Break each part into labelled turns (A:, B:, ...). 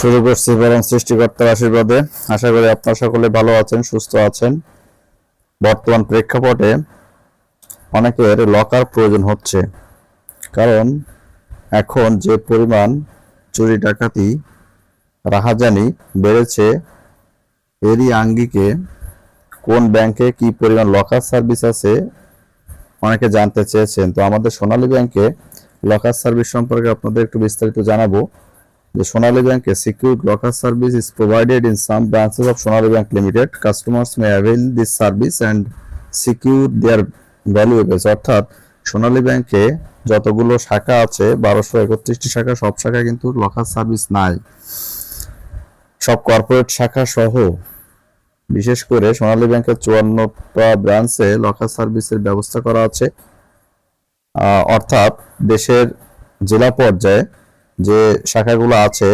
A: শুরু করছি বরং সৃষ্টিকর্তার আশীর্বাদে। আশা করি আপনারা সকলে ভালো আছেন, সুস্থ আছেন। বর্তমান প্রেক্ষাপটে অনেকের লকার প্রয়োজন হচ্ছে। কারণ এখন যে পরিমাণ চুরি ডাকাতি, রাহাজানি বেড়েছে, এরই আঙ্গিকে কোন ব্যাংকে কি পরিমাণ লকার সার্ভিস আছে অনেকে জানতে চেয়েছেন। তো আমাদের সোনালী ব্যাংকে লকার সার্ভিস সম্পর্কে আপনাদের একটু বিস্তারিত জানাব। যে সোনালী ব্যাংকে secure locker service is provided in some branches of Sonali bank limited customers may avail this service and secure their valuables অর্থাৎ সোনালী ব্যাংকে যতগুলো শাখা আছে, বারোশো একত্রিশটি শাখা, সব শাখা কিন্তু লকার সার্ভিস নাই। সব কর্পোরেট শাখা সহ, বিশেষ করে সোনালী ব্যাংকের চুয়ান্নটা ব্রাঞ্চে লকার সার্ভিসের ব্যবস্থা করা আছে। অর্থাৎ, দেশের জেলা পর্যায়ে যে শাখাগুলো আছে,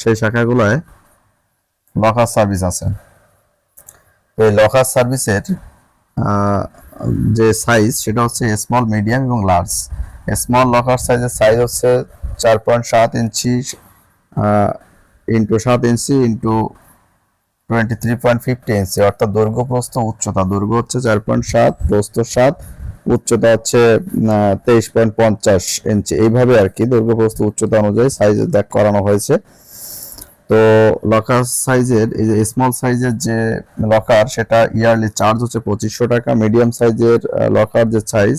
A: সেই শাখাগুলোয় লকার সার্ভিস আছে। এই লকার সার্ভিসের যে সাইজ সেটা হচ্ছে স্মল মিডিয়াম এবং লার্জ স্মল লকার সাইজের সাইজ হচ্ছে চার পয়েন্ট সাত ইঞ্চি ইন্টু সাত inch into twenty three point fifty inch. অর্থাৎ দৈর্ঘ্য প্রস্থ উচ্চতা। দৈর্ঘ্য হচ্ছে চার পয়েন্ট সাত, প্রস্থ সাত উচ্চতা হচ্ছে তেইশ পয়েন্ট পঞ্চাশ ইঞ্চি এইভাবে আর কি দৈর্ঘ্য প্রস্থ উচ্চতা অনুযায়ী সাইজ দেখ করানো হয়েছে। তো লকার সাইজের এই যে স্মল সাইজের যে লকার সেটা ইয়ারলি চার্জ হচ্ছে পঁচিশশো টাকা। মিডিয়াম সাইজের লকার যে সাইজ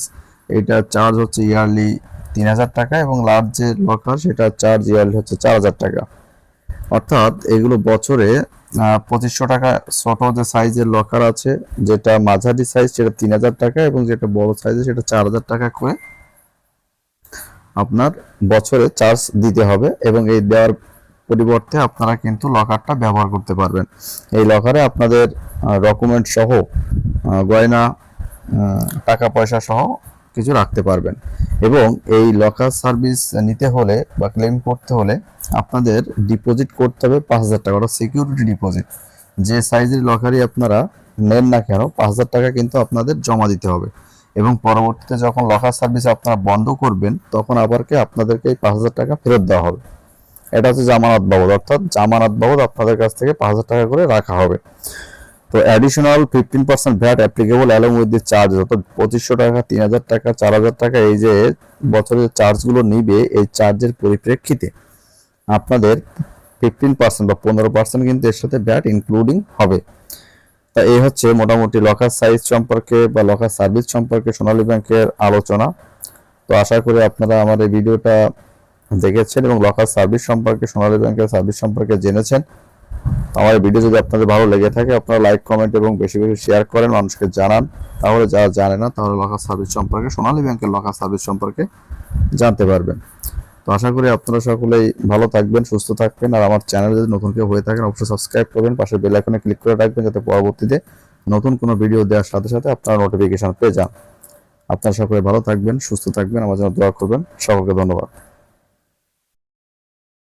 A: এটা চার্জ হচ্ছে ইয়ারলি তিন হাজার টাকা এবং লার্জ যে লকার সেটা চার্জ ইয়ারলি হচ্ছে চার হাজার টাকা। অর্থাৎ এগুলো বছরে পঁচিশশো টাকা ছোট যে সাইজের লকার আছে, যেটা মাঝারি সাইজ সেটা তিন হাজার টাকা এবং যেটা বড় সাইজে সেটা চার হাজার টাকা করে আপনার বছরে চার্জ দিতে হবে এবং এই দেওয়ার পরিবর্তে আপনারা কিন্তু লকারটা ব্যবহার করতে পারবেন। এই লকারে আপনাদের ডকুমেন্ট সহ গয়না টাকা পয়সা সহ কিছু রাখতে পারবেন। এবং এই লকার সার্ভিস নিতে হলে বা ক্লেম করতে হলে আপনাদের ডিপোজিট করতে হবে পাঁচ হাজার টাকা। ওটা সিকিউরিটি ডিপোজিট যে সাইজের লকারই আপনারা নেন না কেন, পাঁচ হাজার টাকা কিন্তু আপনাদের জমা দিতে হবে। এবং পরবর্তীতে যখন লকার সার্ভিস আপনারা বন্ধ করবেন, তখন আবারকে আপনাদেরকে এই পাঁচ হাজার টাকা ফেরত দেওয়া হবে। এটা হচ্ছে জামানত বাবদ। অর্থাৎ জামানত বাবদ আপনাদের কাছ থেকে পাঁচ হাজার টাকা করে রাখা হবে। তো additional fifteen percent VAT applicable along with the charge অর্থাৎ পঁচিশশো টাকা, তিন হাজার টাকা, চার হাজার টাকা, এই যে বছরের চার্জগুলো নিবে, এই চার্জের পরিপ্রেক্ষিতে আপনাদের ফিফটিন পার্সেন্ট বা পনেরো পার্সেন্ট কিন্তু এর সাথে ভ্যাট ইনক্লুডিং হবে। তা এই হচ্ছে মোটামুটি লকার সাইজ সম্পর্কে বা লকার সার্ভিস সম্পর্কে সোনালী ব্যাংকের আলোচনা। তো আশা করি আপনারা আমার এই ভিডিওটা দেখেছেন এবং লকার সার্ভিস সম্পর্কে, সোনালী ব্যাংকের সার্ভিস সম্পর্কে জেনেছেন। আমার ভিডিও যদি আপনাদের ভালো লেগে থাকে, আপনারা লাইক কমেন্ট এবং বেশি বেশি শেয়ার করেন, মানুষকে জানান। তাহলে যারা জানে না, তাহলে লকার সার্ভিস সম্পর্কে, সোনালী ব্যাংকের লকার সার্ভিস সম্পর্কে জানতে পারবেন। তো আশা করি আপনারা সকলেই ভালো থাকবেন, সুস্থ থাকবেন, আর আমার চ্যানেল যদি নতুন কেউ হয়ে থাকেন, অবশ্যই সাবস্ক্রাইব করবেন, পাশে বেল আইকনে ক্লিক করে রাখবেন, যাতে পরবর্তীতে নতুন কোনো ভিডিও দেওয়ার সাথে সাথে আপনারা নোটিফিকেশন পেয়ে যান। আপনারা সকলে ভালো থাকবেন, সুস্থ থাকবেন, আমার জন্য দোয়া করবেন। সকলকে ধন্যবাদ।